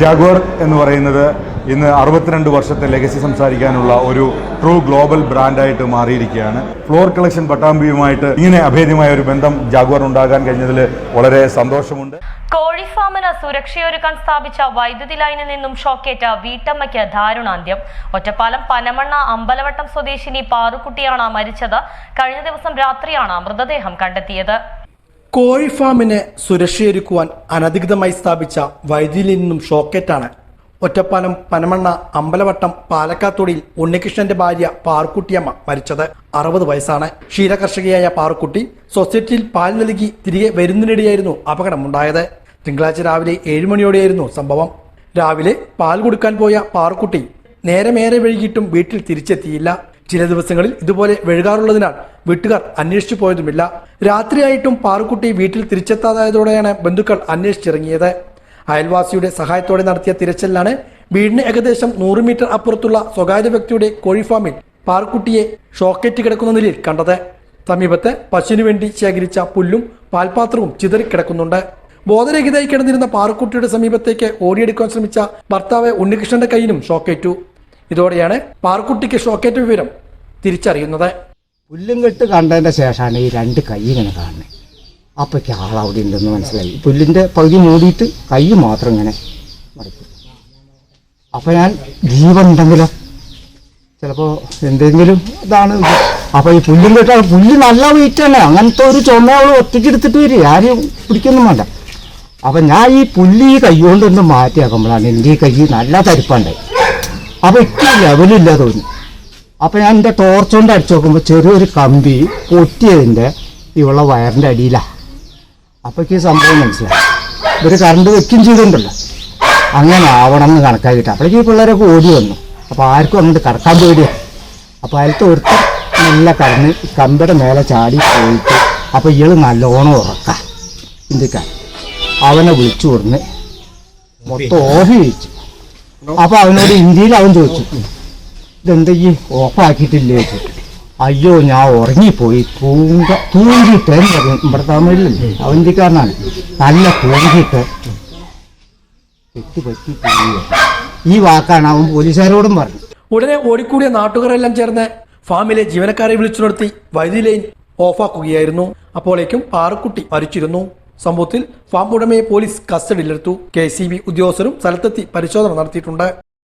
Jaguar എന്ന് പറയുന്നത് ഇന്ന് അറുപത്തിരണ്ട് വർഷത്തെ ലെഗസി സംസാരിക്കാനുള്ള ഒരു ട്രൂ ഗ്ലോബൽ ബ്രാൻഡായിട്ട് മാറിയിരിക്കുകയാണ്. ഫ്ലോർ കളക്ഷൻ പട്ടാമ്പിയുമായിട്ട് ഇങ്ങനെ അഭേദ്യമായ ഒരു ബന്ധം ജാഗ്വർ ഉണ്ടാകാൻ കഴിഞ്ഞതിൽ വളരെ സന്തോഷമുണ്ട്. കോഴിഫാമിന് സുരക്ഷയൊരുക്കാൻ സ്ഥാപിച്ച വൈദ്യുതി ലൈനിൽ നിന്നും ഷോക്കേറ്റ വീട്ടമ്മയ്ക്ക് ദാരുണാന്ത്യം. ഒറ്റപ്പാലം പനമണ്ണ അമ്പലവട്ടം സ്വദേശിനി പാറുക്കുട്ടിയാണ് മരിച്ചത്. കഴിഞ്ഞ ദിവസം രാത്രിയാണ് മൃതദേഹം കണ്ടെത്തിയത്. കോഴിഫാമിന് സുരക്ഷയൊരുക്കുവാൻ അനധികൃതമായി സ്ഥാപിച്ച വൈദ്യുതിയിൽ നിന്നും ഷോക്കേറ്റാണ്. ഒറ്റപ്പാലം പനമണ്ണ അമ്പലവട്ടം പാലക്കാത്തൊടിയിൽ ഉണ്ണികൃഷ്ണന്റെ ഭാര്യ പാറുക്കുട്ടിയമ്മ മരിച്ചത്. അറുപത് വയസ്സാണ്. ക്ഷീരകർഷകയായ പാറുക്കുട്ടി സൊസൈറ്റിയിൽ പാൽ നൽകി തിരികെ വരുന്നതിനിടെയായിരുന്നു അപകടമുണ്ടായത്. തിങ്കളാഴ്ച രാവിലെ ഏഴുമണിയോടെയായിരുന്നു സംഭവം. രാവിലെ പാൽ കൊടുക്കാൻ പോയ പാറുക്കുട്ടി നേരമേറെ വൈകിട്ടും വീട്ടിൽ തിരിച്ചെത്തിയില്ല. ചില ദിവസങ്ങളിൽ ഇതുപോലെ വെഴുകാറുള്ളതിനാൽ വീട്ടുകാർ അന്വേഷിച്ചു പോയതുമില്ല. രാത്രിയായിട്ടും പാറുക്കുട്ടി വീട്ടിൽ തിരിച്ചെത്താതായതോടെയാണ് ബന്ധുക്കൾ അന്വേഷിച്ചിറങ്ങിയത്. അയൽവാസിയുടെ സഹായത്തോടെ നടത്തിയ തിരച്ചിലാണ് വീടിന് ഏകദേശം നൂറ് മീറ്റർ അപ്പുറത്തുള്ള സ്വകാര്യ വ്യക്തിയുടെ കോഴിഫാമിൽ പാറുക്കുട്ടിയെ ഷോക്കേറ്റ് കിടക്കുന്ന നിലയിൽ കണ്ടത്. സമീപത്ത് പശുവിനു വേണ്ടി ശേഖരിച്ച പുല്ലും പാൽപാത്രവും ചിതറിക്കിടക്കുന്നുണ്ട്. ബോധരഹിതയായി കിടന്നിരുന്ന പാറുക്കുട്ടിയുടെ സമീപത്തേക്ക് ഓടിയെടുക്കാൻ ശ്രമിച്ച ഭർത്താവ് ഉണ്ണികൃഷ്ണന്റെ കയ്യിലും ഷോക്കേറ്റു. ഇതോടെയാണ് പാർക്കുട്ടിക്ക് ഷോക്കേറ്റ് വിവരം തിരിച്ചറിയുന്നത്. പുല്ലും കെട്ട് കണ്ടതിന്റെ ശേഷമാണ് ഈ രണ്ട് കൈ ഇങ്ങനെ കാണുന്നത് അപ്പോഴേക്ക് ആളവിടെ ഉണ്ടെന്ന് മനസ്സിലായി. പുല്ലിന്റെ പകുതി മൂടിയിട്ട് കൈ മാത്രം ഇങ്ങനെ മറിക്കും. അപ്പോൾ ഞാൻ ജീവൻ ഉണ്ടെങ്കിലോ? ചിലപ്പോൾ എന്തെങ്കിലും ഇതാണ്. അപ്പൊ അപ്പോൾ ഈ പുല്ലും കെട്ടാൽ പുല്ല് നല്ല വെയിറ്റ് തന്നെ അങ്ങനത്തെ ഒരു ചുമ അവൾ എടുത്തിട്ട് വരും ആരും പിടിക്കൊന്നും വേണ്ട. അപ്പം ഞാൻ ഈ പുല്ല് ഈ കൈ കൊണ്ടൊന്ന് മാറ്റിയാക്കുമ്പോഴാണ് എന്റെ ഈ കൈ നല്ല തരിപ്പുണ്ടായി. അപ്പോൾ ഇക്ക് ലെവലില്ല തോന്നി. അപ്പം ഞാൻ എന്റെ ടോർച്ച് കൊണ്ട് അടിച്ചു നോക്കുമ്പോൾ ചെറിയൊരു കമ്പി പൊട്ടിയതിന്റെ ഇവളെ വയറിന്റെ അടിയിലാണ് അപ്പോഴേക്ക് ഈ സംഭവം മനസ്സിലായി. ഇവർ കറണ്ട് വെക്കും ചെയ്തിട്ടുണ്ടല്ലോ. അങ്ങനെ ആവണം എന്ന് കണക്കാക്കിയിട്ട്. അപ്പോഴേക്ക് ഈ പിള്ളേരൊക്കെ ഓടി വന്നു. അപ്പോൾ ആർക്കും അങ്ങോട്ട് കടക്കാൻ പേടിയാ. അപ്പോൾ അതിലത്തെ ഒരുത്തൻ നല്ല കടന്ന് കമ്പിയുടെ മേലെ ചാടി പോയിട്ട് അപ്പോൾ ഇയാൾ നല്ലോണം ഉറക്കാം. ഇന്ത്യക്കാരൻ അവനെ വിളിച്ചു കൊടുന്ന് മൊത്തം ഓഹി വെച്ചു. അപ്പോൾ അവനോട് ഇന്ത്യയിൽ അവൻ ചോദിച്ചു ഇതെന്താ ഈ ഓഫാക്കിയിട്ടില്ലേ അയ്യോ ഞാൻ ഉറങ്ങിപ്പോയി. തൂങ്ക തൂങ്ങിയിട്ട് ഇവിടെ തമിഴിലല്ലേ അവന്തിക്കാരനാണ് നല്ല തൂങ്ങിയിട്ട്. ഈ വാക്കാണ് അവൻ പോലീസുകാരോടും പറഞ്ഞു. ഉടനെ ഓടിക്കൂടിയ നാട്ടുകാരെല്ലാം ചേർന്ന് ഫാമിലെ ജീവനക്കാരെ വിളിച്ചു നിർത്തി വൈദ്യുതി ലൈൻ ഓഫാക്കുകയായിരുന്നു അപ്പോഴേക്കും പാറുക്കുട്ടി മരിച്ചിരുന്നു. സംഭവത്തിൽ ഫാം ഉടമയെ പോലീസ് കസ്റ്റഡിയിലെടുത്തു. കെ സി ബി ഉദ്യോഗസ്ഥരും സ്ഥലത്തെത്തി പരിശോധന നടത്തിയിട്ടുണ്ട്.